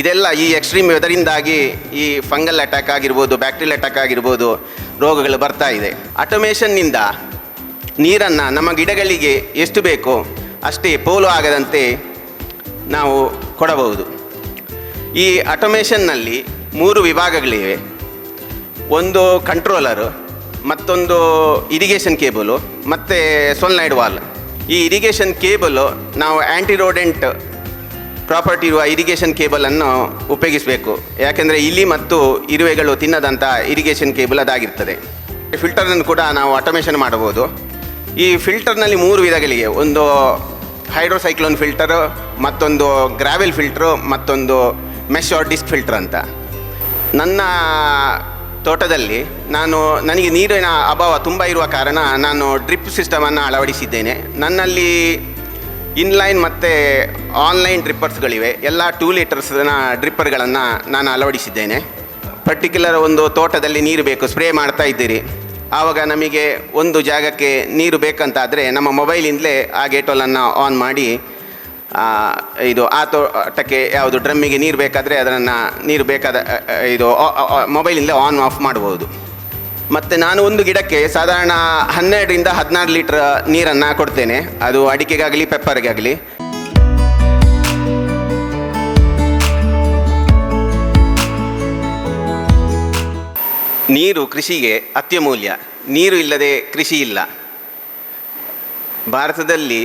ಇದೆಲ್ಲ ಈ ಎಕ್ಸ್ಟ್ರೀಮ್ ವೆದರಿಂದಾಗಿ ಈ ಫಂಗಲ್ ಅಟ್ಯಾಕ್ ಆಗಿರ್ಬೋದು ಬ್ಯಾಕ್ಟೀರಿಯಲ್ ಅಟ್ಯಾಕ್ ಆಗಿರ್ಬೋದು ರೋಗಗಳು ಬರ್ತಾ ಇದೆ. ಆಟೋಮೇಷನ್ನಿಂದ ನೀರನ್ನು ನಮ್ಮ ಗಿಡಗಳಿಗೆ ಎಷ್ಟು ಬೇಕೋ ಅಷ್ಟೇ ಪೋಲು ಆಗದಂತೆ ನಾವು ಕೊಡಬಹುದು. ಈ ಆಟೋಮೇಷನ್ನಲ್ಲಿ ಮೂರು ವಿಭಾಗಗಳಿವೆ. ಒಂದು ಕಂಟ್ರೋಲರು ಮತ್ತೊಂದು ಇರಿಗೇಷನ್ ಕೇಬಲು ಮತ್ತು ಸೊಲ್ನೈಡ್ ವಾಲ್ ಈ ಇರಿಗೇಷನ್ ಕೇಬಲು ನಾವು ಆ್ಯಂಟಿರೋಡೆಂಟ್ ಪ್ರಾಪರ್ಟಿ ಇರುವ ಇರಿಗೇಷನ್ ಕೇಬಲನ್ನು ಉಪಯೋಗಿಸಬೇಕು. ಯಾಕೆಂದರೆ ಇಲಿ ಮತ್ತು ಇರುವೆಗಳು ತಿನ್ನದಂಥ ಇರಿಗೇಷನ್ ಕೇಬಲ್ ಅದಾಗಿರ್ತದೆ. ಫಿಲ್ಟರನ್ನು ಕೂಡ ನಾವು ಆಟೋಮೇಷನ್ ಮಾಡಬಹುದು. ಈ ಫಿಲ್ಟರ್ನಲ್ಲಿ ಮೂರು ವಿಧಗಳಿವೆ. ಒಂದು ಹೈಡ್ರೋಸೈಕ್ಲೋನ್ ಫಿಲ್ಟರು, ಮತ್ತೊಂದು ಗ್ರಾವೆಲ್ ಫಿಲ್ಟ್ರು, ಮತ್ತೊಂದು ಮೆಶ್ ಆರ್ ಡಿಸ್ಕ್ ಫಿಲ್ಟರ್ ಅಂತ. ನನ್ನ ತೋಟದಲ್ಲಿ ನಾನು, ನನಗೆ ನೀರಿನ ಅಭಾವ ತುಂಬ ಇರುವ ಕಾರಣ ನಾನು ಡ್ರಿಪ್ ಸಿಸ್ಟಮನ್ನು ಅಳವಡಿಸಿದ್ದೇನೆ. ನನ್ನಲ್ಲಿ ಇನ್ಲೈನ್ ಮತ್ತು ಆನ್ಲೈನ್ ಡ್ರಿಪ್ಪರ್ಸ್ಗಳಿವೆ. ಎಲ್ಲ ಟೂ ಲೀಟರ್ಸ್ನ ಡ್ರಿಪ್ಪರ್ಗಳನ್ನು ನಾನು ಅಳವಡಿಸಿದ್ದೇನೆ. ಪರ್ಟಿಕ್ಯುಲರ್ ಒಂದು ತೋಟದಲ್ಲಿ ನೀರು ಬೇಕು, ಸ್ಪ್ರೇ ಮಾಡ್ತಾ ಇದ್ದೀರಿ. ಆವಾಗ ನಮಗೆ ಒಂದು ಜಾಗಕ್ಕೆ ನೀರು ಬೇಕಂತಾದರೆ ನಮ್ಮ ಮೊಬೈಲಿಂದಲೇ ಆ ಗೇಟೋಲನ್ನು ಆನ್ ಮಾಡಿ ಇದು ಆ ತೋಟಕ್ಕೆ ಯಾವುದು ಡ್ರಮ್ಮಿಗೆ ನೀರು ಬೇಕಾದರೆ ಅದನ್ನು ನೀರು ಬೇಕಾದ ಇದು ಮೊಬೈಲಿಂದಲೇ ಆನ್ ಆಫ್ ಮಾಡ್ಬೋದು. ಮತ್ತು ನಾನು ಒಂದು ಗಿಡಕ್ಕೆ ಸಾಧಾರಣ ಹನ್ನೆರಡರಿಂದ ಹದಿನಾರು ಲೀಟ್ರ್ ನೀರನ್ನು ಕೊಡ್ತೇನೆ. ಅದು ಅಡಿಕೆಗಾಗಲಿ, ಪೆಪ್ಪರ್ಗಾಗಲಿ. ನೀರು ಕೃಷಿಗೆ ಅತ್ಯಮೂಲ್ಯ. ನೀರು ಇಲ್ಲದೆ ಕೃಷಿ ಇಲ್ಲ. ಭಾರತದಲ್ಲಿ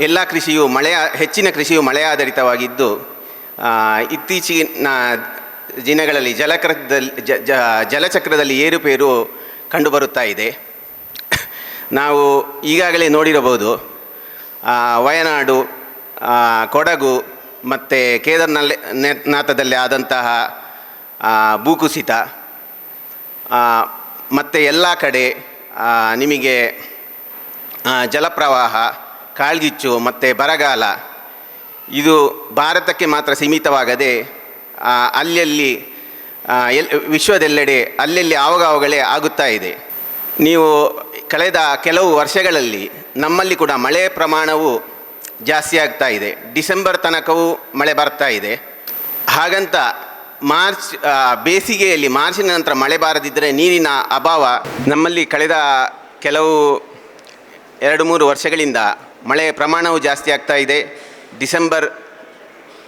ಎಲ್ಲ ಕೃಷಿಯು ಮಳೆಯ, ಹೆಚ್ಚಿನ ಕೃಷಿಯು ಮಳೆ ಆಧಾರಿತವಾಗಿದ್ದು ಇತ್ತೀಚಿನ ದಿನಗಳಲ್ಲಿ ಜಲಕ್ರದಲ್ಲಿ ಜ ಜಲಚಕ್ರದಲ್ಲಿ ಏರುಪೇರು ಕಂಡುಬರುತ್ತಾ ಇದೆ. ನಾವು ಈಗಾಗಲೇ ನೋಡಿರಬಹುದು ವಯನಾಡು ಕೊಡಗು ಮತ್ತು ಕೇದಾರ್ನಲ್ಲಿ ನಾಥದಲ್ಲಿ ಆದಂತಹ ಭೂಕುಸಿತ ಮತ್ತು ಎಲ್ಲ ಕಡೆ ನಿಮಗೆ ಜಲಪ್ರವಾಹ, ಕಾಳ್ಗಿಚ್ಚು ಮತ್ತು ಬರಗಾಲ, ಇದು ಭಾರತಕ್ಕೆ ಮಾತ್ರ ಸೀಮಿತವಾಗದೆ ಅಲ್ಲಲ್ಲಿ ಎಲ್, ವಿಶ್ವದೆಲ್ಲೆಡೆ, ಅಲ್ಲಲ್ಲಿ ಆವಾಗಾವಾಗಲೇ ಆಗುತ್ತಾ ಇದೆ. ನೀವು ಕಳೆದ ಕೆಲವು ವರ್ಷಗಳಲ್ಲಿ ನಮ್ಮಲ್ಲಿ ಕೂಡ ಮಳೆ ಪ್ರಮಾಣವು ಜಾಸ್ತಿ ಆಗ್ತಾ ಇದೆ. ಡಿಸೆಂಬರ್ ತನಕವೂ ಮಳೆ ಬರ್ತಾ ಇದೆ. ಹಾಗಂತ ಮಾರ್ಚ್ ಬೇಸಿಗೆಯಲ್ಲಿ ಮಾರ್ಚಿನ ನಂತರ ಮಳೆ ಬಾರದಿದ್ದರೆ ನೀರಿನ ಅಭಾವ ನಮ್ಮಲ್ಲಿ ಕಳೆದ ಕೆಲವು ಎರಡು ಮೂರು ವರ್ಷಗಳಿಂದ ಮಳೆ ಪ್ರಮಾಣವು ಜಾಸ್ತಿ ಆಗ್ತಾ ಇದೆ. ಡಿಸೆಂಬರ್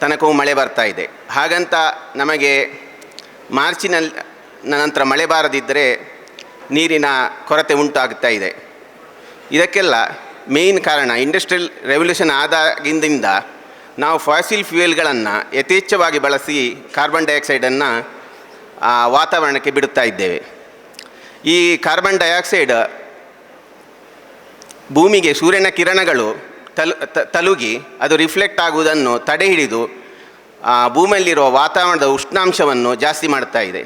ತನಕವೂ ಮಳೆ ಬರ್ತಾ ಇದೆ. ಹಾಗಂತ ನಮಗೆ ಮಾರ್ಚಿನ ನಂತರ ಮಳೆ ಬಾರದಿದ್ದರೆ ನೀರಿನ ಕೊರತೆ ಉಂಟಾಗ್ತಾ ಇದೆ. ಇದಕ್ಕೆಲ್ಲ ಮೇಯ್ನ್ ಕಾರಣ ಇಂಡಸ್ಟ್ರಿಯಲ್ ರೆವಲ್ಯೂಷನ್ ಆದಾಗಿಂದ ನಾವು ಫಾಸಿಲ್ ಫ್ಯೂಯಲ್ಗಳನ್ನು ಯಥೇಚ್ಛವಾಗಿ ಬಳಸಿ ಕಾರ್ಬನ್ ಡೈಆಕ್ಸೈಡನ್ನು ವಾತಾವರಣಕ್ಕೆ ಬಿಡುತ್ತಾ ಇದ್ದೇವೆ. ಈ ಕಾರ್ಬನ್ ಡೈಆಕ್ಸೈಡ್ ಭೂಮಿಗೆ ಸೂರ್ಯನ ಕಿರಣಗಳು ತಲು ತಲುಗಿ, ಅದು ರಿಫ್ಲೆಕ್ಟ್ ಆಗುವುದನ್ನು ತಡೆ ಹಿಡಿದು ಭೂಮಿಯಲ್ಲಿರುವ ವಾತಾವರಣದ ಉಷ್ಣಾಂಶವನ್ನು ಜಾಸ್ತಿ ಮಾಡ್ತಾ ಇದೆ.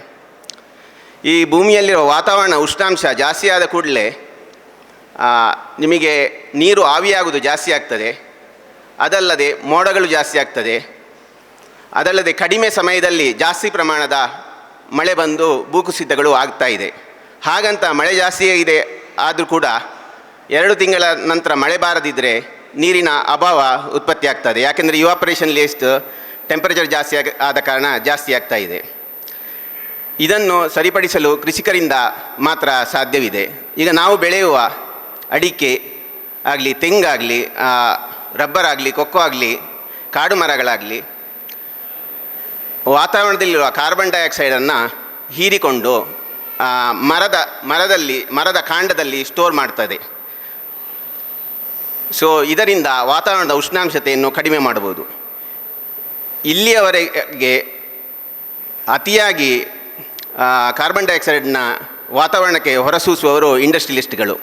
ಈ ಭೂಮಿಯಲ್ಲಿರುವ ವಾತಾವರಣ ಉಷ್ಣಾಂಶ ಜಾಸ್ತಿ ಆದ ಕೂಡಲೇ ನಿಮಗೆ ನೀರು ಆವಿಯಾಗುವುದು ಜಾಸ್ತಿ ಆಗ್ತದೆ. ಅದಲ್ಲದೆ ಮೋಡಗಳು ಜಾಸ್ತಿ ಆಗ್ತದೆ. ಅದಲ್ಲದೆ ಕಡಿಮೆ ಸಮಯದಲ್ಲಿ ಜಾಸ್ತಿ ಪ್ರಮಾಣದ ಮಳೆ ಬಂದು ಭೂಕುಸಿತಗಳು ಆಗ್ತಾ ಇದೆ. ಹಾಗಂತ ಮಳೆ ಜಾಸ್ತಿ ಇದೆ, ಆದರೂ ಕೂಡ ಎರಡು ತಿಂಗಳ ನಂತರ ಮಳೆ ಬಾರದಿದ್ದರೆ ನೀರಿನ ಅಭಾವ ಉತ್ಪತ್ತಿ ಆಗ್ತದೆ. ಯಾಕೆಂದರೆ ಆಪರೇಷನ್ ಲೇಸ್ಟ್ ಟೆಂಪರೇಚರ್ ಜಾಸ್ತಿ ಆಗ, ಆದ ಕಾರಣ ಜಾಸ್ತಿ ಆಗ್ತಾ ಇದೆ. ಇದನ್ನು ಸರಿಪಡಿಸಲು ಕೃಷಿಕರಿಂದ ಮಾತ್ರ ಸಾಧ್ಯವಿದೆ. ಈಗ ನಾವು ಬೆಳೆಯುವ ಅಡಿಕೆ ಆಗಲಿ, ತೆಂಗಾಗಲಿ ರಬ್ಬರ್ ಆಗಲಿ, ಕೊಕ್ಕೋ ಆಗಲಿ, ಕಾಡು ಮರಗಳಾಗಲಿ, ವಾತಾವರಣದಲ್ಲಿರುವ ಕಾರ್ಬನ್ ಡೈಆಕ್ಸೈಡನ್ನು ಹೀರಿಕೊಂಡು ಮರದ, ಮರದಲ್ಲಿ, ಮರದ ಕಾಂಡದಲ್ಲಿ ಸ್ಟೋರ್ ಮಾಡ್ತದೆ. ಸೊ ಇದರಿಂದ ವಾತಾವರಣದ ಉಷ್ಣಾಂಶತೆಯನ್ನು ಕಡಿಮೆ ಮಾಡಬಹುದು. ಇಲ್ಲಿಯವರೆಗೆ ಅತಿಯಾಗಿ ಕಾರ್ಬನ್ ಡೈಆಕ್ಸೈಡ್ನ ವಾತಾವರಣಕ್ಕೆ ಹೊರಸೂಸುವವರು ಇಂಡಸ್ಟ್ರಿಯಲಿಸ್ಟ್ಗಳು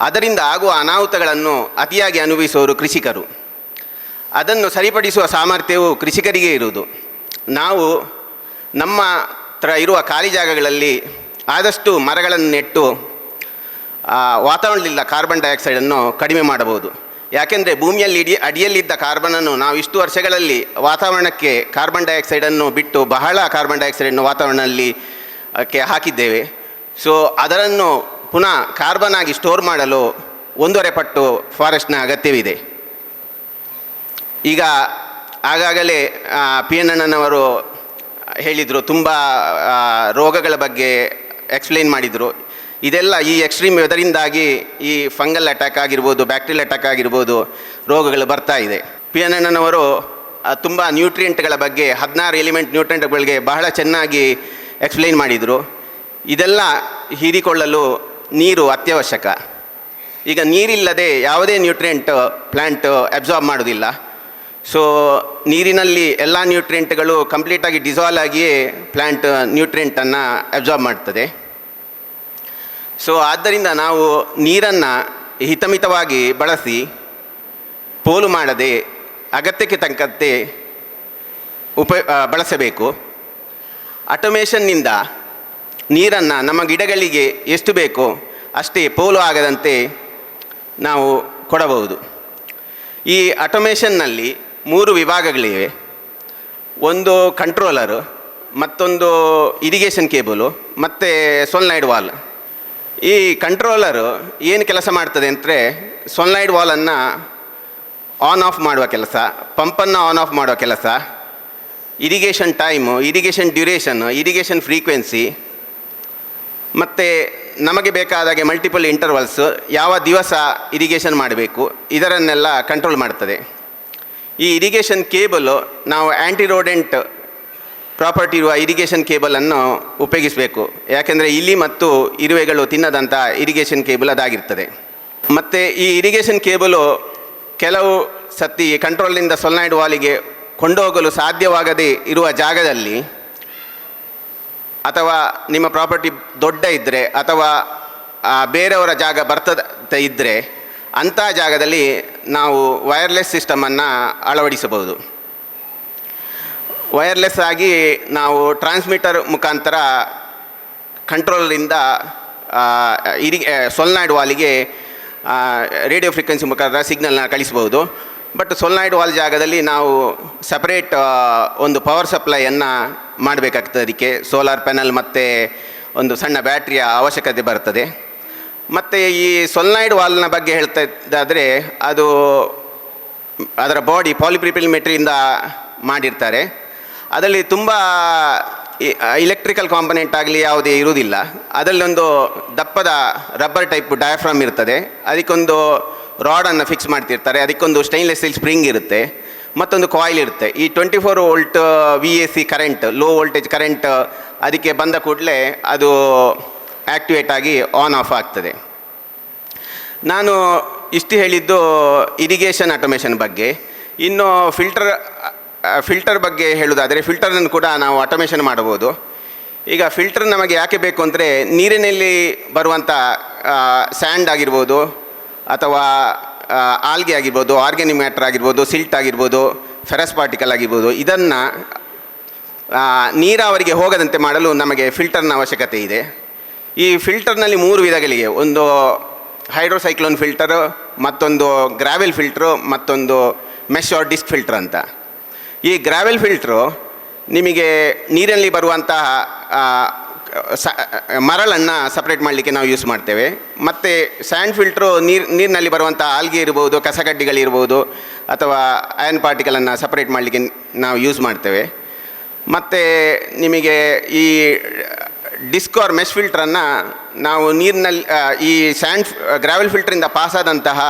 ಅದರಿಂದ ಆಗುವ ಅನಾಹುತಗಳನ್ನು ಅತಿಯಾಗಿ ಅನುಭವಿಸುವವರು ಕೃಷಿಕರು. ಅದನ್ನು ಸರಿಪಡಿಸುವ ಸಾಮರ್ಥ್ಯವು ಕೃಷಿಕರಿಗೆ ಇರುವುದು. ನಾವು ನಮ್ಮ ಹತ್ರ ಇರುವ ಖಾಲಿ ಜಾಗಗಳಲ್ಲಿ ಆದಷ್ಟು ಮರಗಳನ್ನು ನೆಟ್ಟು ವಾತಾವರಣದಲ್ಲಿಲ್ಲ ಕಾರ್ಬನ್ ಡೈಆಕ್ಸೈಡನ್ನು ಕಡಿಮೆ ಮಾಡಬಹುದು. ಯಾಕೆಂದರೆ ಭೂಮಿಯಲ್ಲಿ ಇಡಿ, ಅಡಿಯಲ್ಲಿದ್ದ ಕಾರ್ಬನನ್ನು ನಾವು ಇಷ್ಟು ವರ್ಷಗಳಲ್ಲಿ ವಾತಾವರಣಕ್ಕೆ ಕಾರ್ಬನ್ ಡೈಆಕ್ಸೈಡನ್ನು ಬಿಟ್ಟು ಬಹಳ ಕಾರ್ಬನ್ ಡೈಆಕ್ಸೈಡನ್ನು ವಾತಾವರಣದಲ್ಲಿ ಹಾಕಿದ್ದೇವೆ. ಸೊ ಅದರನ್ನು ಪುನಃ ಕಾರ್ಬನ್ ಆಗಿ ಸ್ಟೋರ್ ಮಾಡಲು ಒಂದೂವರೆ ಪಟ್ಟು ಫಾರೆಸ್ಟ್ನ ಅಗತ್ಯವಿದೆ. ಈಗ ಆಗಾಗಲೇ ಪಿ ಎನ್ ಅಣ್ಣನವರು ಹೇಳಿದರು, ತುಂಬ ರೋಗಗಳ ಬಗ್ಗೆ ಎಕ್ಸ್ಪ್ಲೈನ್ ಮಾಡಿದರು. ಇದೆಲ್ಲ ಈ ಎಕ್ಸ್ಟ್ರೀಮ್ ವೆದರಿಂದಾಗಿ ಈ ಫಂಗಲ್ ಅಟ್ಯಾಕ್ ಆಗಿರ್ಬೋದು ಬ್ಯಾಕ್ಟೀರಿಯಲ್ ಅಟ್ಯಾಕ್ ಆಗಿರ್ಬೋದು ರೋಗಗಳು ಬರ್ತಾ ಇದೆ. ಪಿ ಎನ್ ಎಣ್ಣನವರು ತುಂಬ ನ್ಯೂಟ್ರಿಯೆಂಟ್ಗಳ ಬಗ್ಗೆ, ಹದಿನಾರು ಎಲಿಮೆಂಟ್ ನ್ಯೂಟ್ರಿಯೆಂಟ್ಗಳಿಗೆ ಬಹಳ ಚೆನ್ನಾಗಿ ಎಕ್ಸ್ಪ್ಲೈನ್ ಮಾಡಿದರು. ಇದೆಲ್ಲ ಹೀರಿಕೊಳ್ಳಲು ನೀರು ಅತ್ಯವಶ್ಯಕ. ಈಗ ನೀರಿಲ್ಲದೆ ಯಾವುದೇ ನ್ಯೂಟ್ರಿಯೆಂಟ್ ಪ್ಲ್ಯಾಂಟ್ ಅಬ್ಸಾರ್ಬ್ ಮಾಡೋದಿಲ್ಲ ಸೊ ನೀರಿನಲ್ಲಿ ಎಲ್ಲ ನ್ಯೂಟ್ರಿಯೆಂಟ್ಗಳು ಕಂಪ್ಲೀಟಾಗಿ ಡಿಸಾಲ್ವ್ ಆಗಿಯೇ ಪ್ಲ್ಯಾಂಟ್ ನ್ಯೂಟ್ರಿಯೆಂಟನ್ನು ಅಬ್ಸಾರ್ಬ್ ಮಾಡ್ತದೆ. ಸೊ ಆದ್ದರಿಂದ ನಾವು ನೀರನ್ನು ಹಿತಮಿತವಾಗಿ ಬಳಸಿ ಪೋಲು ಮಾಡದೆ ಅಗತ್ಯಕ್ಕೆ ತಕ್ಕಂತೆ ಉಪ ಬಳಸಬೇಕು. ಆಟೋಮೇಷನ್ನಿಂದ ನೀರನ್ನು ನಮ್ಮ ಗಿಡಗಳಿಗೆ ಎಷ್ಟು ಬೇಕೋ ಅಷ್ಟೇ ಪೋಲು ಆಗದಂತೆ ನಾವು ಕೊಡಬಹುದು. ಈ ಆಟೋಮೇಷನ್ನಲ್ಲಿ ಮೂರು ವಿಭಾಗಗಳಿವೆ. ಒಂದು ಕಂಟ್ರೋಲರು ಮತ್ತೊಂದು ಇರಿಗೇಷನ್ ಕೇಬಲು ಮತ್ತು ಸೊಲ್ನೈಡ್ ವಾಲ್ ಈ ಕಂಟ್ರೋಲರು ಏನು ಕೆಲಸ ಮಾಡ್ತದೆ ಅಂದರೆ ಸೊನ್ಲೈಡ್ ವಾಲನ್ನು ಆನ್ ಆಫ್ ಮಾಡುವ ಕೆಲಸ ಪಂಪನ್ನು ಆನ್ ಆಫ್ ಮಾಡುವ ಕೆಲಸ ಇರಿಗೇಷನ್ ಟೈಮು ಇರಿಗೇಷನ್ ಡ್ಯೂರೇಷನ್ನು ಇರಿಗೇಷನ್ ಫ್ರೀಕ್ವೆನ್ಸಿ ಮತ್ತು ನಮಗೆ ಬೇಕಾದಾಗೆ ಮಲ್ಟಿಪಲ್ ಇಂಟರ್ವಲ್ಸ್ ಯಾವ ದಿವಸ ಇರಿಗೇಷನ್ ಮಾಡಬೇಕು, ಇದರನ್ನೆಲ್ಲ ಕಂಟ್ರೋಲ್ ಮಾಡ್ತದೆ. ಈ ಇರಿಗೇಷನ್ ಕೇಬಲು ನಾವು ಆ್ಯಂಟಿರೋಡೆಂಟ್ ಪ್ರಾಪರ್ಟಿ ಇರುವ ಇರಿಗೇಷನ್ ಕೇಬಲನ್ನು ಉಪಯೋಗಿಸಬೇಕು. ಯಾಕೆಂದರೆ ಇಲಿ ಮತ್ತು ಇರುವೆಗಳು ತಿನ್ನದಂಥ ಇರಿಗೇಷನ್ ಕೇಬಲ್ ಅದಾಗಿರ್ತದೆ. ಮತ್ತು ಈ ಇರಿಗೇಷನ್ ಕೇಬಲು ಕೆಲವು ಸತಿ ಕಂಟ್ರೋಲ್ನಿಂದ ಸೊಲ್ನೈಡ್ ವಾಲಿಗೆ ಕೊಂಡೋಗಲು ಸಾಧ್ಯವಾಗದೇ ಇರುವ ಜಾಗದಲ್ಲಿ ಅಥವಾ ನಿಮ್ಮ ಪ್ರಾಪರ್ಟಿ ದೊಡ್ಡ ಇದ್ದರೆ ಅಥವಾ ಬೇರೆಯವರ ಜಾಗ ಬರ್ತದೆ ಇದ್ದರೆ ಅಂಥ ಜಾಗದಲ್ಲಿ ನಾವು ವೈರ್ಲೆಸ್ ಸಿಸ್ಟಮನ್ನು ಅಳವಡಿಸಬಹುದು. ವೈರ್ಲೆಸ್ ಆಗಿ ನಾವು ಟ್ರಾನ್ಸ್ಮಿಟರ್ ಮುಖಾಂತರ ಕಂಟ್ರೋಲರಿಂದ ಇರಿ ಸೊಲ್ನಾಯ್ಡ್ ವಾಲಿಗೆ ರೇಡಿಯೋ ಫ್ರೀಕ್ವೆನ್ಸಿ ಮುಖಾಂತರ ಸಿಗ್ನಲ್ನ ಕಳಿಸ್ಬೋದು. ಬಟ್ ಸೊಲ್ನಾಯ್ಡ್ ವಾಲ್ ಜಾಗದಲ್ಲಿ ನಾವು ಸಪ್ರೇಟ್ ಒಂದು ಪವರ್ ಸಪ್ಲೈಯನ್ನು ಮಾಡಬೇಕಾಗ್ತದೆ ಅದಕ್ಕೆ. ಸೋಲಾರ್ ಪ್ಯಾನಲ್ ಮತ್ತು ಒಂದು ಸಣ್ಣ ಬ್ಯಾಟ್ರಿಯ ಅವಶ್ಯಕತೆ ಬರ್ತದೆ. ಮತ್ತು ಈ ಸೊಲ್ನಾಯ್ಡ್ ವಾಲ್ನ ಬಗ್ಗೆ ಹೇಳ್ತಾ ಇದ್ದಾದರೆ ಅದು ಅದರ ಬಾಡಿ ಪಾಲಿಪ್ರಿಪಿಲ್ ಮೆಟ್ರಿಯಿಂದ ಮಾಡಿರ್ತಾರೆ. ಅದರಲ್ಲಿ ತುಂಬ ಇಲೆಕ್ಟ್ರಿಕಲ್ ಕಾಂಪೊನೆಂಟ್ ಆಗಲಿ ಯಾವುದೇ ಇರುವುದಿಲ್ಲ. ಅದರಲ್ಲೊಂದು ದಪ್ಪದ ರಬ್ಬರ್ ಟೈಪ್ ಡಯಾಫ್ರಾಮ್ ಇರ್ತದೆ. ಅದಕ್ಕೊಂದು ರಾಡನ್ನು ಫಿಕ್ಸ್ ಮಾಡ್ತಿರ್ತಾರೆ. ಅದಕ್ಕೊಂದು ಸ್ಟೈನ್ಲೆಸ್ ಸ್ಟೀಲ್ ಸ್ಪ್ರಿಂಗ್ ಇರುತ್ತೆ. ಮತ್ತೊಂದು ಕಾಯಿಲ್ ಇರುತ್ತೆ. ಈ twenty four volt V A C current low voltage current ಅದಕ್ಕೆ ಬಂದ ಕೂಡಲೇ ಅದು ಆ್ಯಕ್ಟಿವೇಟ್ ಆಗಿ ಆನ್ ಆಫ್ ಆಗ್ತದೆ. ನಾನು ಇಷ್ಟು ಹೇಳಿದ್ದು ಇರಿಗೇಷನ್ ಆಟೋಮೇಷನ್ ಬಗ್ಗೆ. ಇನ್ನು ಫಿಲ್ಟರ್ ಫಿಲ್ಟರ್ ಬಗ್ಗೆ ಹೇಳುವುದಾದರೆ ಫಿಲ್ಟರನ್ನು ಕೂಡ ನಾವು ಆಟೋಮೇಷನ್ ಮಾಡಬಹುದು. ಈಗ ಫಿಲ್ಟರ್ ನಮಗೆ ಯಾಕೆ ಬೇಕು ಅಂದರೆ ನೀರಿನಲ್ಲಿ ಬರುವಂಥ ಸ್ಯಾಂಡ್ ಆಗಿರ್ಬೋದು, ಅಥವಾ ಆಲ್ಗೆ ಆಗಿರ್ಬೋದು ಆರ್ಗ್ಯಾನಿಕ್ ಮ್ಯಾಟ್ರ್ ಆಗಿರ್ಬೋದು ಸಿಲ್ಟ್ ಆಗಿರ್ಬೋದು ಫೆರಸ್ ಪಾರ್ಟಿಕಲ್ ಆಗಿರ್ಬೋದು, ಇದನ್ನು ನೀರಾವರಿಗೆ ಹೋಗದಂತೆ ಮಾಡಲು ನಮಗೆ ಫಿಲ್ಟರ್ನ ಅವಶ್ಯಕತೆ ಇದೆ. ಈ ಫಿಲ್ಟರ್ನಲ್ಲಿ ಮೂರು ವಿಧಗಳಿವೆ. ಒಂದು ಹೈಡ್ರೋಸೈಕ್ಲೋನ್ ಫಿಲ್ಟರು ಮತ್ತೊಂದು ಗ್ರಾವೆಲ್ ಫಿಲ್ಟ್ರು ಮತ್ತೊಂದು ಮೆಶ್ ಆರ್ ಡಿಸ್ಕ್ ಫಿಲ್ಟರ್ ಅಂತ. ಈ ಗ್ರಾವೆಲ್ ಫಿಲ್ಟ್ರು ನಿಮಗೆ ನೀರಲ್ಲಿ ಬರುವಂತಹ ಸ, ಮರಳನ್ನು ಸಪ್ರೇಟ್ ಮಾಡಲಿಕ್ಕೆ ನಾವು ಯೂಸ್ ಮಾಡ್ತೇವೆ. ಮತ್ತು ಸ್ಯಾಂಡ್ ಫಿಲ್ಟ್ರು ನೀರು, ನೀರಿನಲ್ಲಿ ಬರುವಂಥ ಆಲ್ಗೆ ಇರ್ಬೋದು ಕಸಗಡ್ಡಿಗಳಿರ್ಬೋದು ಅಥವಾ ಅಯನ್ ಪಾರ್ಟಿಕಲನ್ನು ಸಪ್ರೇಟ್ ಮಾಡಲಿಕ್ಕೆ ನಾವು ಯೂಸ್ ಮಾಡ್ತೇವೆ. ಮತ್ತು ನಿಮಗೆ ಈ ಡಿಸ್ಕೋರ್ ಮೆಶ್ ಫಿಲ್ಟ್ರನ್ನು ನಾವು ನೀರಿನಲ್ಲಿ ಈ ಸ್ಯಾಂಡ್ ಗ್ರಾವೆಲ್ ಫಿಲ್ಟ್ರಿಂದ ಪಾಸಾದಂತಹ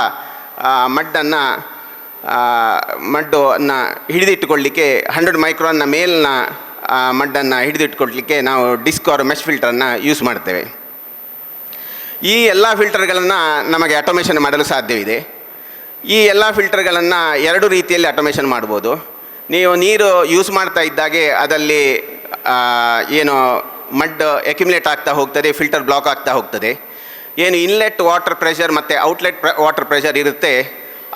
ಮಡ್ಡನ್ನು ಮಡ್ಡನ್ನು ಹಿಡಿದಿಟ್ಟುಕೊಳ್ಳಿಕ್ಕೆ ಹಂಡ್ರೆಡ್ ಮೈಕ್ರೋನ್ನ ಮೇಲಿನ ಮಡ್ಡನ್ನು ಹಿಡಿದಿಟ್ಕೊಳ್ಲಿಕ್ಕೆ ನಾವು ಡಿಸ್ಕ್ ಆರ್ ಮೆಶ್ ಫಿಲ್ಟರನ್ನು ಯೂಸ್ ಮಾಡ್ತೇವೆ. ಈ ಎಲ್ಲ ಫಿಲ್ಟರ್ಗಳನ್ನು ನಮಗೆ ಆಟೋಮೇಷನ್ ಮಾಡಲು ಸಾಧ್ಯವಿದೆ. ಈ ಎಲ್ಲ ಫಿಲ್ಟರ್ಗಳನ್ನು ಎರಡು ರೀತಿಯಲ್ಲಿ ಆಟೋಮೇಷನ್ ಮಾಡ್ಬೋದು. ನೀವು ನೀರು ಯೂಸ್ ಮಾಡ್ತಾ ಇದ್ದಾಗೆ ಅದರಲ್ಲಿ ಏನು ಮಡ್ ಎಕ್ಯುಮ್ಯುಲೇಟ್ ಆಗ್ತಾ ಹೋಗ್ತದೆ ಫಿಲ್ಟರ್ ಬ್ಲಾಕ್ ಆಗ್ತಾ ಹೋಗ್ತದೆ. ಏನು ಇನ್ಲೆಟ್ ವಾಟರ್ ಪ್ರೆಷರ್ ಮತ್ತು ಔಟ್ಲೆಟ್ ವಾಟರ್ ಪ್ರೆಷರ್ ಇರುತ್ತೆ.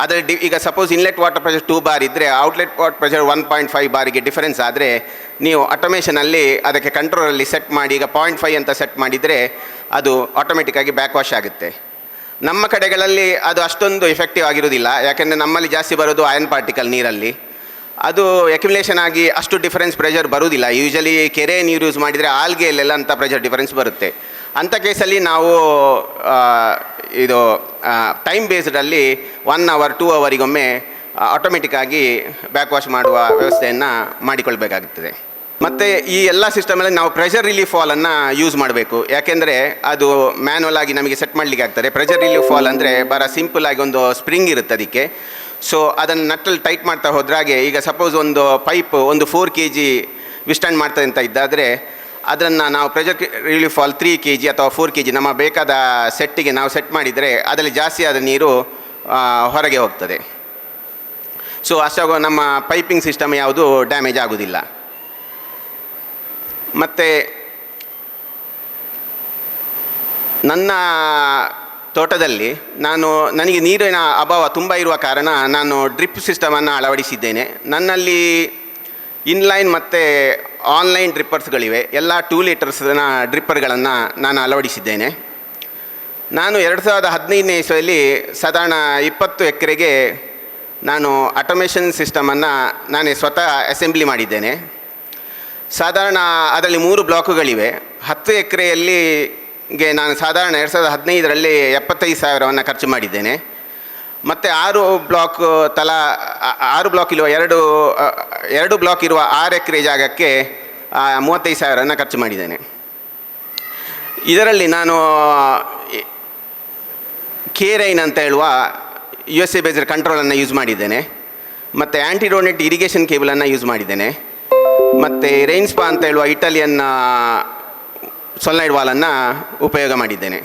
ಅದರಲ್ಲಿ ಡಿ ಈಗ suppose inlet water pressure two bar ಇದ್ದರೆ outlet water pressure one point five ಬಾರಿಗೆ ಡಿಫರೆನ್ಸ್ ಆದರೆ, ನೀವು ಆಟೋಮೇಷನಲ್ಲಿ ಅದಕ್ಕೆ ಕಂಟ್ರೋಲಲ್ಲಿ ಸೆಟ್ ಮಾಡಿ, ಈಗ ಪಾಯಿಂಟ್ ಫೈವ್ ಅಂತ ಸೆಟ್ ಮಾಡಿದರೆ, ಅದು ಆಟೋಮೆಟಿಕ್ಕಾಗಿ ಬ್ಯಾಕ್ ವಾಶ್ ಆಗುತ್ತೆ. ನಮ್ಮ ಕಡೆಗಳಲ್ಲಿ ಅದು ಅಷ್ಟೊಂದು ಎಫೆಕ್ಟಿವ್ ಆಗಿರೋದಿಲ್ಲ ಯಾಕೆಂದರೆ ನಮ್ಮಲ್ಲಿ ಜಾಸ್ತಿ ಬರೋದು ಅಯನ್ ಪಾರ್ಟಿಕಲ್ ನೀರಲ್ಲಿ. ಅದು ಎಕ್ಯುಮುಲೇಷನ್ ಆಗಿ ಅಷ್ಟು ಡಿಫರೆನ್ಸ್ ಪ್ರೆಷರ್ ಬರುವುದಿಲ್ಲ. ಯೂಶಲಿ ಕೆರೆ ನೀರು ಯೂಸ್ ಮಾಡಿದರೆ ಆಲ್ಗೆಯಲ್ಲೆಲ್ಲ ಅಂಥ ಪ್ರೆಷರ್ ಡಿಫರೆನ್ಸ್ ಬರುತ್ತೆ. ಅಂಥ ಕೇಸಲ್ಲಿ ನಾವು ಇದು ಟೈಮ್ ಬೇಸ್ಡಲ್ಲಿ ಒನ್ ಅವರ್ ಟೂ ಅವರಿಗೊಮ್ಮೆ ಆಟೋಮೆಟಿಕ್ಕಾಗಿ ಬ್ಯಾಕ್ ವಾಶ್ ಮಾಡುವ ವ್ಯವಸ್ಥೆಯನ್ನು ಮಾಡಿಕೊಳ್ಬೇಕಾಗುತ್ತದೆ ಮತ್ತು ಈ ಎಲ್ಲ ಸಿಸ್ಟಮಲ್ಲಿ ನಾವು ಪ್ರೆಷರ್ ರಿಲೀಫ್ ಫಾಲನ್ನು ಯೂಸ್ ಮಾಡಬೇಕು. ಯಾಕೆಂದರೆ ಅದು ಮ್ಯಾನ್ಯಲ್ ಆಗಿ ನಮಗೆ ಸೆಟ್ ಮಾಡಲಿಕ್ಕೆ ಆಗ್ತದೆ. ಪ್ರೆಷರ್ ರಿಲೀಫ್ ಫಾಲ್ ಅಂದರೆ ಬರ ಸಿಂಪಲ್ ಆಗಿ ಒಂದು ಸ್ಪ್ರಿಂಗ್ ಇರುತ್ತೆ ಅದಕ್ಕೆ. ಸೊ ಅದನ್ನು ನಟ್ಟಲ್ಲಿ ಟೈಟ್ ಮಾಡ್ತಾ ಹೋದ್ರಾಗೆ ಈಗ ಸಪೋಸ್ ಒಂದು ಪೈಪ್ ಒಂದು ಫೋರ್ ಕೆ ಜಿ ವಿಸ್ಟ್ಯಾಂಡ್ ಮಾಡ್ತದೆ ಅಂತ ಇದ್ದಾದರೆ ಅದನ್ನು ನಾವು ಪ್ರೆಷರ್ ರಿಲೀಫ್ ಆಲ್ ತ್ರೀ ಕೆ ಜಿ ಅಥವಾ ಫೋರ್ ಕೆ ಜಿ ನಮ್ಮ ಬೇಕಾದ ಸೆಟ್ಟಿಗೆ ನಾವು ಸೆಟ್ ಮಾಡಿದರೆ ಅದರಲ್ಲಿ ಜಾಸ್ತಿ ಆದ ನೀರು ಹೊರಗೆ ಹೋಗ್ತದೆ. ಸೊ ಅಷ್ಟಾಗೋ ನಮ್ಮ ಪೈಪಿಂಗ್ ಸಿಸ್ಟಮ್ ಯಾವುದು ಡ್ಯಾಮೇಜ್ ಆಗೋದಿಲ್ಲ. ಮತ್ತು ನನ್ನ ತೋಟದಲ್ಲಿ ನಾನು, ನನಗೆ ನೀರಿನ ಅಭಾವ ತುಂಬ ಇರುವ ಕಾರಣ ನಾನು ಡ್ರಿಪ್ ಸಿಸ್ಟಮನ್ನು ಅಳವಡಿಸಿದ್ದೇನೆ. ನನ್ನಲ್ಲಿ ಇನ್ಲೈನ್ ಮತ್ತು ಆನ್ಲೈನ್ ಡ್ರಿಪ್ಪರ್ಸ್ಗಳಿವೆ. ಎಲ್ಲ ಟೂ ಲೀಟರ್ಸ್ನ ಡ್ರಿಪ್ಪರ್ಗಳನ್ನು ನಾನು ಅಳವಡಿಸಿದ್ದೇನೆ. ನಾನು ಎರಡು ಸಾವಿರದ ಹದಿನೈದನೇ ಇಸುವಲ್ಲಿ ಸಾಧಾರಣ ಇಪ್ಪತ್ತು ಎಕರೆಗೆ ನಾನು ಆಟೋಮೇಷನ್ ಸಿಸ್ಟಮನ್ನು ನಾನೇ ಸ್ವತಃ ಅಸೆಂಬ್ಲಿ ಮಾಡಿದ್ದೇನೆ. ಸಾಧಾರಣ ಅದರಲ್ಲಿ ಮೂರು ಬ್ಲಾಕುಗಳಿವೆ. ಹತ್ತು ಎಕರೆಯಲ್ಲಿ ಗೆ ನಾನು ಸಾಧಾರಣ ಎರಡು ಸಾವಿರದ ಹದಿನೈದರಲ್ಲಿ ಎಪ್ಪತ್ತೈದು ಸಾವಿರವನ್ನು ಖರ್ಚು ಮಾಡಿದ್ದೇನೆ. ಮತ್ತು ಆರು ಬ್ಲಾಕ್ ತಲಾ, ಆರು ಬ್ಲಾಕ್ ಇರುವ ಎರಡು ಎರಡು ಬ್ಲಾಕ್ ಇರುವ ಆರು ಎಕರೆ ಜಾಗಕ್ಕೆ ಮೂವತ್ತೈದು ಸಾವಿರನ ಖರ್ಚು ಮಾಡಿದ್ದೇನೆ. ಇದರಲ್ಲಿ ನಾನು ಕೇರೈನ್ ಅಂತ ಹೇಳುವ ಯು ಎಸ್ ಎ ಬೇಸ್ಡ್ ಕಂಟ್ರೋಲನ್ನು ಯೂಸ್ ಮಾಡಿದ್ದೇನೆ. ಮತ್ತು ಆ್ಯಂಟಿಡೋನೆಟ್ ಇರಿಗೇಷನ್ ಕೇಬಲನ್ನು ಯೂಸ್ ಮಾಡಿದ್ದೇನೆ. ಮತ್ತು ರೈನ್ಸ್ಪಾ ಅಂತ ಹೇಳುವ ಇಟಾಲಿಯನ್ ಸೊಲೈಡ್ ವಾಲನ್ನು ಉಪಯೋಗ ಮಾಡಿದ್ದೇನೆ.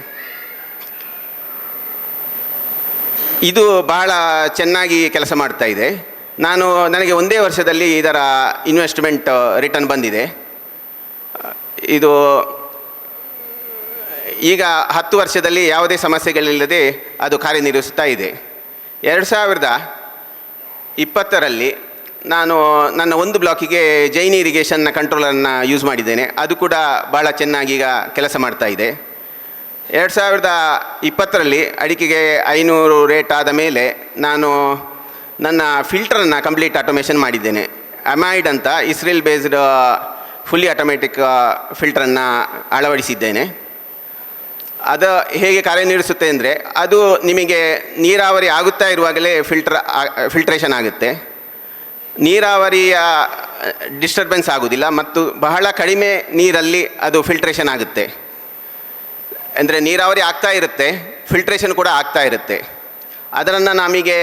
ಇದು ಬಹಳ ಚೆನ್ನಾಗಿ ಕೆಲಸ ಮಾಡ್ತಾ ಇದೆ. ನಾನು ನನಗೆ ಒಂದೇ ವರ್ಷದಲ್ಲಿ ಇದರ ಇನ್ವೆಸ್ಟ್ಮೆಂಟ್ ರಿಟರ್ನ್ ಬಂದಿದೆ. ಇದು, ಈಗ ಹತ್ತು ವರ್ಷದಲ್ಲಿ ಯಾವುದೇ ಸಮಸ್ಯೆಗಳಿಲ್ಲದೆ ಅದು ಕಾರ್ಯನಿರ್ವಹಿಸ್ತಾ ಇದೆ. ಎರಡು ಸಾವಿರದ ಇಪ್ಪತ್ತರಲ್ಲಿ ನಾನು ನನ್ನ ಒಂದು ಬ್ಲಾಕಿಗೆ ಜೈನ್ ಇರಿಗೇಷನ್ನ ಕಂಟ್ರೋಲನ್ನು ಯೂಸ್ ಮಾಡಿದ್ದೇನೆ. ಅದು ಕೂಡ ಭಾಳ ಚೆನ್ನಾಗಿ ಈಗ ಕೆಲಸ ಮಾಡ್ತಾ ಇದೆ. ಎರಡು ಸಾವಿರದ ಇಪ್ಪತ್ತರಲ್ಲಿ ಅಡಿಕೆಗೆ ಐನೂರು ರೇಟ್ ಆದ ಮೇಲೆ ನಾನು ನನ್ನ ಫಿಲ್ಟರನ್ನು ಕಂಪ್ಲೀಟ್ ಆಟೋಮೇಷನ್ ಮಾಡಿದ್ದೇನೆ. ಅಮೈಡ್ ಅಂತ ಇಸ್ರೇಲ್ ಬೇಸ್ಡ್ ಫುಲ್ಲಿ ಆಟೋಮೆಟಿಕ್ ಫಿಲ್ಟ್ರನ್ನು ಅಳವಡಿಸಿದ್ದೇನೆ. ಅದು ಹೇಗೆ ಕಾರ್ಯನಿರ್ವಹಿಸುತ್ತೆ ಅಂದರೆ ಅದು ನಿಮಗೆ ನೀರಾವರಿ ಆಗುತ್ತಾ ಇರುವಾಗಲೇ ಫಿಲ್ಟರ್ ಫಿಲ್ಟ್ರೇಷನ್ ಆಗುತ್ತೆ. ನೀರಾವರಿಯ ಡಿಸ್ಟರ್ಬೆನ್ಸ್ ಆಗೋದಿಲ್ಲ ಮತ್ತು ಬಹಳ ಕಡಿಮೆ ನೀರಲ್ಲಿ ಅದು ಫಿಲ್ಟ್ರೇಷನ್ ಆಗುತ್ತೆ. ಅಂದರೆ ನೀರಾವರಿ ಆಗ್ತಾ ಇರುತ್ತೆ ಫಿಲ್ಟ್ರೇಷನ್ ಕೂಡ ಆಗ್ತಾ ಇರುತ್ತೆ. ಅದನ್ನು ನಮಗೆ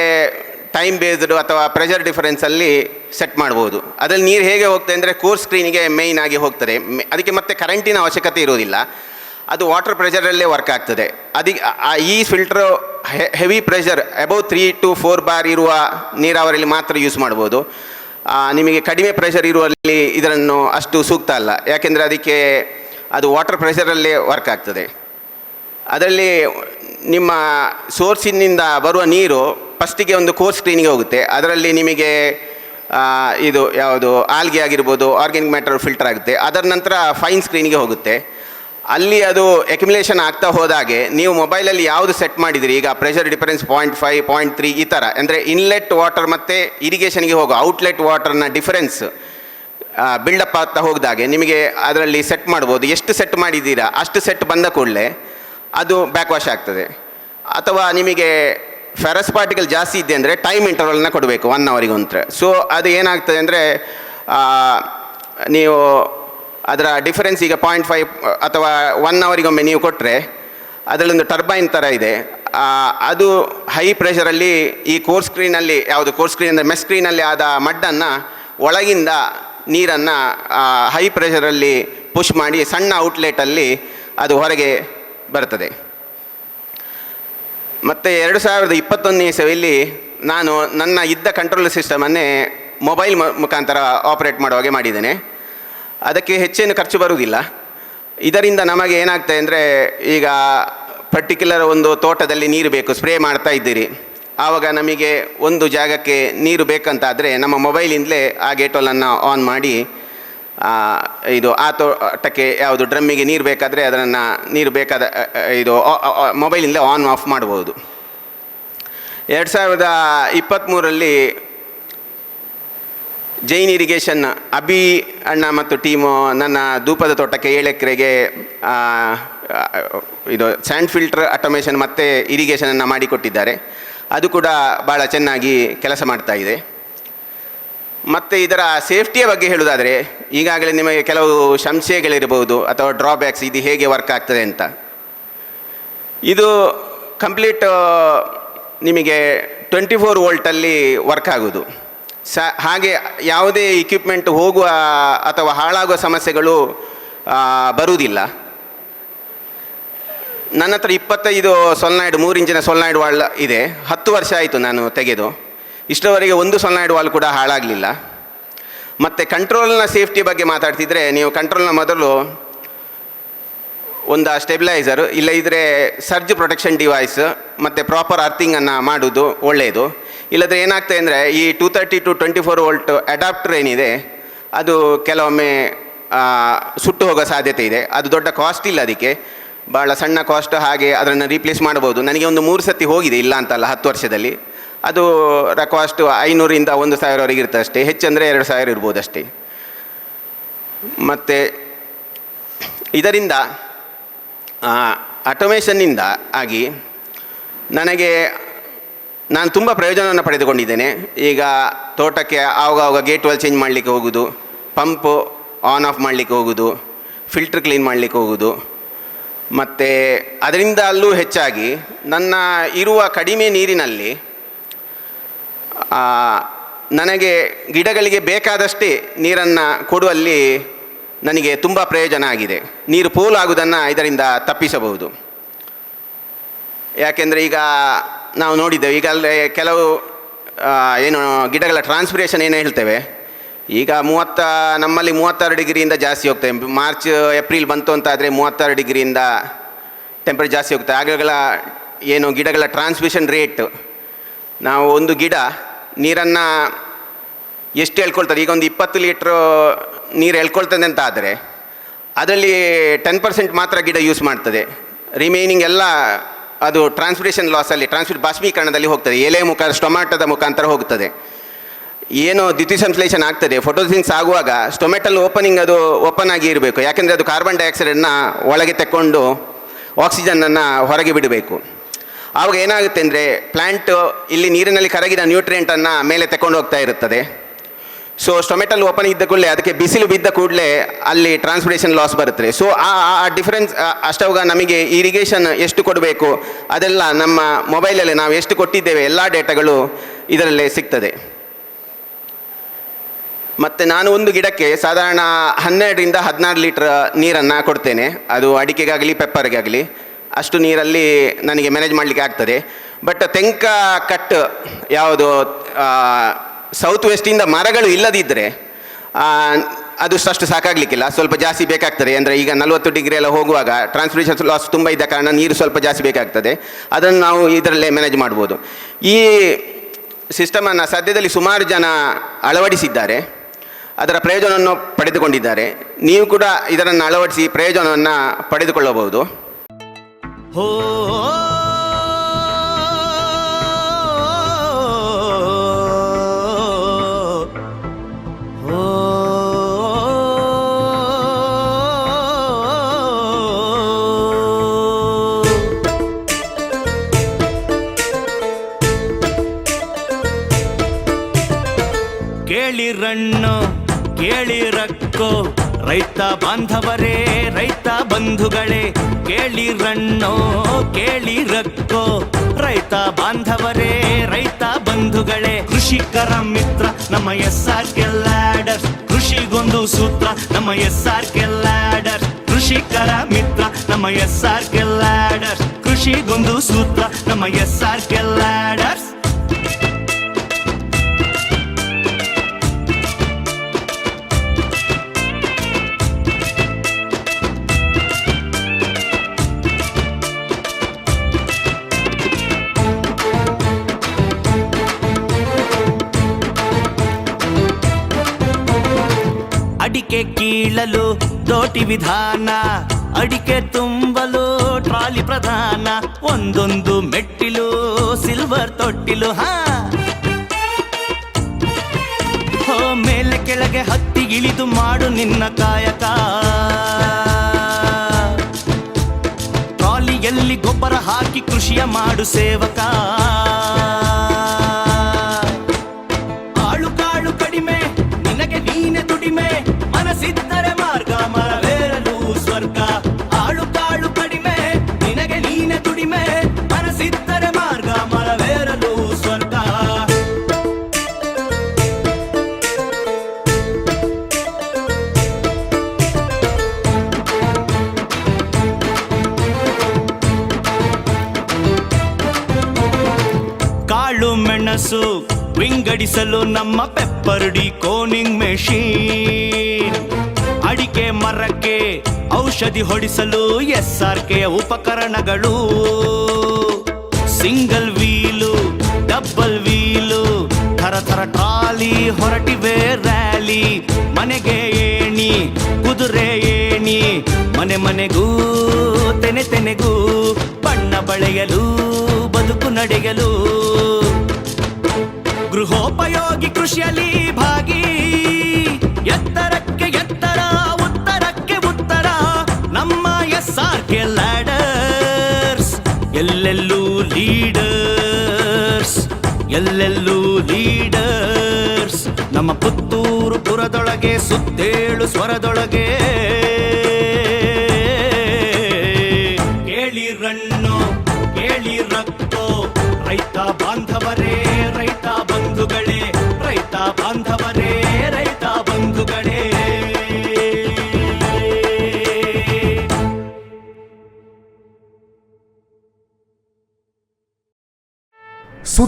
ಟೈಮ್ ಬೇಸ್ಡ್ ಅಥವಾ ಪ್ರೆಷರ್ ಡಿಫರೆನ್ಸಲ್ಲಿ ಸೆಟ್ ಮಾಡ್ಬೋದು. ಅದರಲ್ಲಿ ನೀರು ಹೇಗೆ ಹೋಗ್ತದೆ ಅಂದರೆ ಕೋರ್ ಸ್ಕ್ರೀನಿಗೆ ಮೇಯ್ನ್ ಆಗಿ ಹೋಗ್ತದೆ. ಅದಕ್ಕೆ ಮತ್ತೆ ಕರೆಂಟಿನ ಅವಶ್ಯಕತೆ ಇರೋದಿಲ್ಲ ಅದು ವಾಟರ್ ಪ್ರೆಷರಲ್ಲೇ ವರ್ಕ್ ಆಗ್ತದೆ. ಅದಕ್ಕೆ ಈ filter heavy pressure above three to four bar ಇರುವ ನೀರಾವರಿಯಲ್ಲಿ ಮಾತ್ರ ಯೂಸ್ ಮಾಡ್ಬೋದು. ನಿಮಗೆ ಕಡಿಮೆ ಪ್ರೆಷರ್ ಇರುವಲ್ಲಿ ಇದನ್ನು ಅಷ್ಟು ಸೂಕ್ತ ಅಲ್ಲ. ಯಾಕೆಂದರೆ ಅದಕ್ಕೆ ಅದು ವಾಟರ್ ಪ್ರೆಷರಲ್ಲೇ ವರ್ಕ್ ಆಗ್ತದೆ. ಅದರಲ್ಲಿ ನಿಮ್ಮ ಸೋರ್ಸಿನಿಂದ ಬರುವ ನೀರು ಫಸ್ಟಿಗೆ ಒಂದು ಕೋರ್ಸ್ ಸ್ಕ್ರೀನಿಗೆ ಹೋಗುತ್ತೆ. ಅದರಲ್ಲಿ ನಿಮಗೆ ಇದು ಯಾವುದು, ಆಲ್ಗೆ ಆಗಿರ್ಬೋದು ಆರ್ಗ್ಯಾನಿಕ್ ಮ್ಯಾಟರ್ ಫಿಲ್ಟರ್ ಆಗುತ್ತೆ. ಅದರ ನಂತರ ಫೈನ್ ಸ್ಕ್ರೀನಿಗೆ ಹೋಗುತ್ತೆ. ಅಲ್ಲಿ ಅದು ಎಕ್ಯುಮಿಲೇಷನ್ ಆಗ್ತಾ ಹೋದಾಗೆ ನೀವು ಮೊಬೈಲಲ್ಲಿ ಯಾವುದು ಸೆಟ್ ಮಾಡಿದಿರಿ, ಈಗ pressure difference point five point three ಈ ಥರ ಅಂದರೆ ಇನ್ಲೆಟ್ ವಾಟರ್ ಮತ್ತು ಇರಿಗೇಷನ್ಗೆ ಹೋಗೋ ಔಟ್ಲೆಟ್ ವಾಟರ್ನ ಡಿಫರೆನ್ಸ್ ಬಿಲ್ಡಪ್ ಆಗ್ತಾ ಹೋಗ್ದಾಗೆ ನಿಮಗೆ ಅದರಲ್ಲಿ ಸೆಟ್ ಮಾಡ್ಬೋದು. ಎಷ್ಟು ಸೆಟ್ ಮಾಡಿದ್ದೀರಾ, ಅಷ್ಟು ಸೆಟ್ ಬಂದ ಕೂಡಲೇ ಅದು ಬ್ಯಾಕ್ ವಾಶ್ ಆಗ್ತದೆ. ಅಥವಾ ನಿಮಗೆ ಫೆರಸ್ ಪಾರ್ಟಿಕಲ್ ಜಾಸ್ತಿ ಇದೆ ಅಂದರೆ ಟೈಮ್ ಇಂಟರ್ವಲ್ನ ಕೊಡಬೇಕು ಒನ್ ಅವರಿಗೆ ಒಂಥರ ಸೊ ಅದು ಏನಾಗ್ತದೆ ಅಂದರೆ ನೀವು ಅದರ ಡಿಫರೆನ್ಸ್ ಈಗ ಪಾಯಿಂಟ್ ಫೈವ್ ಅಥವಾ ಒನ್ ಅವರಿಗೊಮ್ಮೆ ನೀವು ಕೊಟ್ಟರೆ ಅದರಲ್ಲೊಂದು ಟರ್ಬೈನ್ ಥರ ಇದೆ. ಅದು ಹೈ ಪ್ರೆಷರಲ್ಲಿ ಈ ಕೋರ್ ಸ್ಕ್ರೀನಲ್ಲಿ ಯಾವುದು ಕೋರ್ ಸ್ಕ್ರೀನ್ ಅಂದರೆ ಮೆಸ್ ಸ್ಕ್ರೀನಲ್ಲಿ ಆದ ಮಡ್ಡನ್ನು ಒಳಗಿಂದ ನೀರನ್ನು ಹೈ ಪ್ರೆಷರಲ್ಲಿ ಪುಷ್ ಮಾಡಿ ಸಣ್ಣ ಔಟ್ಲೆಟಲ್ಲಿ ಅದು ಹೊರಗೆ ಬರ್ತದೆ ಮತ್ತು ಎರಡು ಸಾವಿರದ ಇಪ್ಪತ್ತೊಂದನೇ ಇಸವಿಯಲ್ಲಿ ನಾನು ನನ್ನ ಇದ್ದ ಕಂಟ್ರೋಲ್ ಸಿಸ್ಟಮನ್ನೇ ಮೊಬೈಲ್ ಮುಖಾಂತರ ಆಪರೇಟ್ ಮಾಡೋ ಹಾಗೆ ಮಾಡಿದ್ದೇನೆ. ಅದಕ್ಕೆ ಹೆಚ್ಚೇನು ಖರ್ಚು ಬರುವುದಿಲ್ಲ. ಇದರಿಂದ ನಮಗೆ ಏನಾಗ್ತದೆ ಅಂದರೆ ಈಗ ಪರ್ಟಿಕ್ಯುಲರ್ ಒಂದು ತೋಟದಲ್ಲಿ ನೀರು ಬೇಕು ಸ್ಪ್ರೇ ಮಾಡ್ತಾ ಇದ್ದೀರಿ. ಆವಾಗ ನಮಗೆ ಒಂದು ಜಾಗಕ್ಕೆ ನೀರು ಬೇಕಂತಾದರೆ ನಮ್ಮ ಮೊಬೈಲಿಂದಲೇ ಆ ಗೇಟೋಲನ್ನು ಆನ್ ಮಾಡಿ ಇದು ಆ ತೋಟಕ್ಕೆ ಯಾವುದು ಡ್ರಮ್ಮಿಗೆ ನೀರು ಬೇಕಾದರೆ ಅದನ್ನು ನೀರು ಬೇಕಾದ ಇದು ಮೊಬೈಲಿಂದ ಆನ್, ಆಫ್ ಮಾಡ್ಬೋದು. ಎರಡು ಸಾವಿರದ ಇಪ್ಪತ್ತ್ಮೂರರಲ್ಲಿ ಜೈನ್ ಇರಿಗೇಷನ್ ಅಭಿ ಅಣ್ಣ ಮತ್ತು ಟೀಮು ನನ್ನ ಧೂಪದ ತೋಟಕ್ಕೆ ಏಳು ಎಕರೆಗೆ ಇದು ಸ್ಯಾಂಡ್ ಫಿಲ್ಟರ್ ಆಟೋಮೇಷನ್ ಮತ್ತು ಇರಿಗೇಷನನ್ನು ಮಾಡಿಕೊಟ್ಟಿದ್ದಾರೆ. ಅದು ಕೂಡ ಭಾಳ ಚೆನ್ನಾಗಿ ಕೆಲಸ ಮಾಡ್ತಾ ಇದೆ. ಮತ್ತು ಇದರ ಸೇಫ್ಟಿಯ ಬಗ್ಗೆ ಹೇಳುವುದಾದರೆ, ಈಗಾಗಲೇ ನಿಮಗೆ ಕೆಲವು ಸಂಶಯಗಳಿರಬಹುದು ಅಥವಾ ಡ್ರಾಬ್ಯಾಕ್ಸ್ ಇದು ಹೇಗೆ ವರ್ಕ್ ಆಗ್ತದೆ ಅಂತ. ಇದು ಕಂಪ್ಲೀಟ್ ನಿಮಗೆ ಟ್ವೆಂಟಿ ಫೋರ್ ವೋಲ್ಟಲ್ಲಿ ವರ್ಕ್ ಆಗೋದು ಸ, ಹಾಗೆ ಯಾವುದೇ ಇಕ್ವಿಪ್ಮೆಂಟ್ ಹೋಗುವ ಅಥವಾ ಹಾಳಾಗುವ ಸಮಸ್ಯೆಗಳು ಬರುವುದಿಲ್ಲ. ನನ್ನ ಹತ್ರ ಇಪ್ಪತ್ತೈದು ಸೊಲ್ನಾಯ್ಡ್ ಮೂರು ಇಂಚಿನ ಸೊಲ್ನಾಯ್ಡ್ ವಾಳ್ ಇದೆ. ಹತ್ತು ವರ್ಷ ಆಯಿತು ನಾನು ತೆಗೆದು. ಇಷ್ಟರವರೆಗೆ ಒಂದು ಸೊಲ್ನಾಯ್ಡ್ ವಾಲ್ ಕೂಡ ಹಾಳಾಗಲಿಲ್ಲ. ಮತ್ತು ಕಂಟ್ರೋಲ್ನ ಸೇಫ್ಟಿ ಬಗ್ಗೆ ಮಾತಾಡ್ತಿದ್ರೆ ನೀವು ಕಂಟ್ರೋಲ್ನ ಮೊದಲು ಒಂದು ಸ್ಟೆಬಿಲೈಸರ್ ಇಲ್ಲ ಇದ್ದರೆ ಸರ್ಜ್ ಪ್ರೊಟೆಕ್ಷನ್ ಡಿವೈಸ್ ಮತ್ತು ಪ್ರಾಪರ್ ಅರ್ಥಿಂಗನ್ನು ಮಾಡೋದು ಒಳ್ಳೆಯದು ಇಲ್ಲದ್ರೆ ಏನಾಗ್ತದೆ ಅಂದರೆ ಈ two thirty to twenty four volt adapter ಏನಿದೆ, ಅದು ಕೆಲವೊಮ್ಮೆ ಸುಟ್ಟು ಹೋಗೋ ಸಾಧ್ಯತೆ ಇದೆ. ಅದು ದೊಡ್ಡ ಕಾಸ್ಟ್ ಇಲ್ಲ ಅದಕ್ಕೆ. ಭಾಳ ಸಣ್ಣ ಕಾಸ್ಟ್ ಹಾಗೆ ಅದನ್ನು ರೀಪ್ಲೇಸ್ ಮಾಡ್ಬೋದು ನನಗೆ ಒಂದು ಮೂರು ಸತಿ ಹೋಗಿದೆ ಇಲ್ಲ ಅಂತಲ್ಲ, ಹತ್ತು ವರ್ಷದಲ್ಲಿ. ಅದು ಕಾಸ್ಟ್ ಐನೂರಿಂದ ಒಂದು ಸಾವಿರವರೆಗೆ ಇರ್ತದೆ ಅಷ್ಟೇ. ಹೆಚ್ಚಂದರೆ ಎರಡು ಸಾವಿರ ಇರ್ಬೋದು ಅಷ್ಟೇ. ಮತ್ತು ಇದರಿಂದ ಆಟೋಮೇಷನ್ನಿಂದ ಆಗಿ ನನಗೆ ನಾನು ತುಂಬ ಪ್ರಯೋಜನವನ್ನು ಪಡೆದುಕೊಂಡಿದ್ದೇನೆ. ಈಗ ತೋಟಕ್ಕೆ ಆವಾಗ ಗೇಟ್ ವಾಲ್ ಚೇಂಜ್ ಮಾಡಲಿಕ್ಕೆ ಹೋಗೋದು ಪಂಪು ಆನ್ ಆಫ್ ಮಾಡಲಿಕ್ಕೆ ಹೋಗೋದು ಫಿಲ್ಟ್ರ್ ಕ್ಲೀನ್ ಮಾಡಲಿಕ್ಕೆ ಹೋಗೋದು. ಮತ್ತು ಅದರಿಂದ ಅಲ್ಲೂ ಹೆಚ್ಚಾಗಿ ನನ್ನ ಇರುವ ಕಡಿಮೆ ನೀರಿನಲ್ಲಿ ನನಗೆ ಗಿಡಗಳಿಗೆ ಬೇಕಾದಷ್ಟೇ ನೀರನ್ನು ಕೊಡುವಲ್ಲಿ ನನಗೆ ತುಂಬ ಪ್ರಯೋಜನ ಆಗಿದೆ. ನೀರು ಪೋಲಾಗುವುದನ್ನು ಇದರಿಂದ ತಪ್ಪಿಸಬಹುದು. ಯಾಕೆಂದರೆ ಈಗ ನಾವು ನೋಡಿದ್ದೇವೆ ಈಗ ಅಲ್ಲೇ ಕೆಲವು ಏನು ಗಿಡಗಳ ಟ್ರಾನ್ಸ್ಪಿರೇಷನ್ ಏನು ಹೇಳ್ತೇವೆ, ಈಗ ಮೂವತ್ತ, ನಮ್ಮಲ್ಲಿ ಮೂವತ್ತಾರು ಡಿಗ್ರಿಯಿಂದ ಜಾಸ್ತಿ ಹೋಗ್ತೇವೆ. ಮಾರ್ಚ್, ಏಪ್ರಿಲ್ ಬಂತು ಅಂತ ಆದರೆ ಮೂವತ್ತಾರು ಡಿಗ್ರಿಯಿಂದ ಟೆಂಪ್ರೇಚರ್ ಜಾಸ್ತಿ ಹೋಗ್ತದೆ ಆಗಗಳ ಏನು ಗಿಡಗಳ ಟ್ರಾನ್ಸ್ಮಿಷನ್ ರೇಟ್ ನಾವು ಒಂದು ಗಿಡ ನೀರನ್ನು ಎಷ್ಟು ಹೇಳ್ಕೊಳ್ತಾರೆ ಈಗ ಒಂದು ಇಪ್ಪತ್ತು ಲೀಟ್ರು ನೀರು ಹೇಳ್ಕೊಳ್ತದೆ ಅಂತ ಆದರೆ ಅದರಲ್ಲಿ ಟೆನ್ ಪರ್ಸೆಂಟ್ ಮಾತ್ರ ಗಿಡ ಯೂಸ್ ಮಾಡ್ತದೆ. ರಿಮೈನಿಂಗ್ ಎಲ್ಲ ಅದು ಟ್ರಾನ್ಸ್ಪಿರೇಷನ್ ಲಾಸಲ್ಲಿ ಟ್ರಾನ್ಸ್ಪಿರ್ ಬಾಷ್ಪೀಕರಣದಲ್ಲಿ ಹೋಗ್ತದೆ. ಎಲೆ ಮುಖ ಸ್ಟೊಮ್ಯಾಟೋದ ಮುಖಾಂತರ ಹೋಗ್ತದೆ. ಏನು ದ್ಯುತಿ ಸಂಶ್ಲೇಷಣೆ ಆಗ್ತದೆ. ಫೋಟೋಸಿನ್ಸ್ ಆಗುವಾಗ ಸ್ಟೊಮೆಟಲ್ ಓಪನಿಂಗ್ ಅದು ಓಪನ್ ಆಗಿ ಇರಬೇಕು. ಯಾಕೆಂದರೆ ಅದು ಕಾರ್ಬನ್ ಡೈಆಕ್ಸೈಡನ್ನು ಒಳಗೆ ತಕ್ಕೊಂಡು ಆಕ್ಸಿಜನನ್ನು ಹೊರಗೆ ಬಿಡಬೇಕು. ಆವಾಗ ಏನಾಗುತ್ತೆ ಅಂದರೆ ಪ್ಲ್ಯಾಂಟ್ ಇಲ್ಲಿ ನೀರಿನಲ್ಲಿ ಕರಗಿದ ನ್ಯೂಟ್ರಿಯೆಂಟನ್ನು ಮೇಲೆ ತಗೊಂಡು ಹೋಗ್ತಾ ಇರುತ್ತದೆ. ಸೊ ಸ್ಟೊಮೆಟಲ್ ಓಪನ್ ಇದ್ದ ಕೂಡಲೇ ಅದಕ್ಕೆ ಬಿಸಿಲು ಬಿದ್ದ ಕೂಡಲೇ ಅಲ್ಲಿ ಟ್ರಾನ್ಸ್ಪೋರ್ಟೇಷನ್ ಲಾಸ್ ಬರುತ್ತೆ. ಸೊ ಆ ಆ ಡಿಫ್ರೆನ್ಸ್ ಅಷ್ಟವಾಗ ನಮಗೆ ಇರಿಗೇಷನ್ ಎಷ್ಟು ಕೊಡಬೇಕು, ಅದೆಲ್ಲ ನಮ್ಮ ಮೊಬೈಲಲ್ಲಿ ನಾವು ಎಷ್ಟು ಕೊಟ್ಟಿದ್ದೇವೆ, ಎಲ್ಲ ಡೇಟಾಗಳು ಇದರಲ್ಲೇ ಸಿಗ್ತದೆ. ಮತ್ತು ನಾನು ಒಂದು ಗಿಡಕ್ಕೆ ಸಾಧಾರಣ ಹನ್ನೆರಡರಿಂದ ಹದಿನಾರು ಲೀಟ್ರ್ ನೀರನ್ನು ಕೊಡ್ತೇನೆ. ಅದು ಅಡಿಕೆಗಾಗಲಿ ಪೆಪ್ಪರ್ಗಾಗಲಿ ಅಷ್ಟು ನೀರಲ್ಲಿ ನನಗೆ ಮ್ಯಾನೇಜ್ ಮಾಡಲಿಕ್ಕೆ ಆಗ್ತದೆ. ಬಟ್ ತೆಂಕ ಕಟ್ ಯಾವುದು ಸೌತ್ ವೆಸ್ಟಿಂದ ಮರಗಳು ಇಲ್ಲದಿದ್ದರೆ ಅದು ಅಷ್ಟು ಸಾಕಾಗಲಿಕ್ಕಿಲ್ಲ. ಸ್ವಲ್ಪ ಜಾಸ್ತಿ ಬೇಕಾಗ್ತದೆ. ಅಂದರೆ ಈಗ ನಲವತ್ತು ಡಿಗ್ರಿ ಎಲ್ಲ ಹೋಗುವಾಗ ಟ್ರಾನ್ಸ್ಪಿರೇಷನ್ ಲಾಸ್ ತುಂಬ ಇದ್ದ ಕಾರಣ ನೀರು ಸ್ವಲ್ಪ ಜಾಸ್ತಿ ಬೇಕಾಗ್ತದೆ. ಅದನ್ನು ನಾವು ಇದರಲ್ಲೇ ಮ್ಯಾನೇಜ್ ಮಾಡ್ಬೋದು. ಈ ಸಿಸ್ಟಮನ್ನು ಸದ್ಯದಲ್ಲಿ ಸುಮಾರು ಜನ ಅಳವಡಿಸಿದ್ದಾರೆ. ಅದರ ಪ್ರಯೋಜನವನ್ನು ಪಡೆದುಕೊಂಡಿದ್ದಾರೆ. ನೀವು ಕೂಡ ಇದನ್ನು ಅಳವಡಿಸಿ ಪ್ರಯೋಜನವನ್ನು ಪಡೆದುಕೊಳ್ಳಬಹುದು. ಹೋ ಕೇಳಿರಣ್ಣು ಕೇಳಿರಕ್ಕೋ ರೈತ ಬಾಂಧವರೇ, ರೈತ ಬಂಧುಗಳೇ ಕೇಳಿ ರಣ್ಣೋ ಕೇಳಿ ರಕ್ಕೋ ರೈತ ಬಾಂಧವರೇ, ರೈತ ಬಂಧುಗಳೇ, ಕೃಷಿಕರ ಮಿತ್ರ, ನಮ್ಮ ಎಸ್ ಆರ್ ಕೆಲ್ಲಾಡರ್ ಕೃಷಿಗೊಂದು ಸೂತ್ರ, ನಮ್ಮ ಎಸ್ ಆರ್ ಕೆಲ್ಲಾಡರ್ ಕೃಷಿಕರ ಮಿತ್ರ, ನಮ್ಮ ಎಸ್ ಆರ್ ಕೆಲ್ಲಾಡರ್ ಕೃಷಿಗೊಂದು ಸೂತ್ರ, ನಮ್ಮ ಎಸ್ ಆರ್ ಕೆಲ್ಲಾಡರ್ಸ್ ಅಡಿಕೆ ಕೀಳಲು ದೋಟಿ ವಿಧಾನ, ಅಡಿಕೆ ತುಂಬಲು ಟ್ರಾಲಿ ಪ್ರಧಾನ, ಒಂದೊಂದು ಮೆಟ್ಟಿಲು ಸಿಲ್ವರ್ ತೊಟ್ಟಿಲು, ಹಾ. ಹೋ, ಮೇಲೆ ಕೆಳಗೆ ಹತ್ತಿ ಇಳಿದು ಮಾಡು ನಿನ್ನ ಕಾಯಕ. ಟ್ರಾಲಿಯಲ್ಲಿ ಗೊಬ್ಬರ ಹಾಕಿ ಕೃಷಿಯ ಮಾಡು ಸೇವಕ. ಆಳು ಕಾಳು ಕಡಿಮೆ, ನಿನಗೆ ನೀನೆ ದುಡಿಮೆ ಮೆಣಸು ವಿಂಗಡಿಸಲು ನಮ್ಮ ಪೆಪ್ಪರ್ ಡಿ ಕೋನಿಂಗ್ ಮೆಷೀನ್. ಅಡಿಕೆ ಮರಕ್ಕೆ ಔಷಧಿ ಹೊಡಿಸಲು ಎಸ್ ಆರ್ ಕೆ ಉಪಕರಣಗಳು. ಸಿಂಗಲ್ ವೀಲು ಡಬ್ಬಲ್ ವೀಲು ಥರ ಥರ ಟ್ರಾಲಿ, ಹೊರಟಿವೆ ರ್ಯಾಲಿ, ಮನೆಗೆ ಏಣಿ, ಕುದುರೆ ಏಣಿ, ಮನೆ ಮನೆಗೂ, ತೆನೆ ತೆನೆಗೂ, ಬಣ್ಣ ಬಳೆಯಲು, ಬದುಕು ನಡೆಯಲು. ಗೃಹೋಪಯೋಗಿ ಕೃಷಿಯಲ್ಲಿ ಭಾಗಿ. ಎತ್ತರಕ್ಕೆ ಎತ್ತರ, ಉತ್ತರಕ್ಕೆ ಉತ್ತರ. ನಮ್ಮ ಎಸ್ ಆರ್ ಕೆ ಲ್ಯಾಡರ್ಸ್, ಎಲ್ಲೆಲ್ಲೂ ಲೀಡರ್ಸ್ ಎಲ್ಲೆಲ್ಲೂ ಲೀಡರ್ಸ್. ನಮ್ಮ ಪುತ್ತೂರು ಪುರದೊಳಗೆ, ಸುತ್ತೇಳು ಸ್ವರದೊಳಗೆ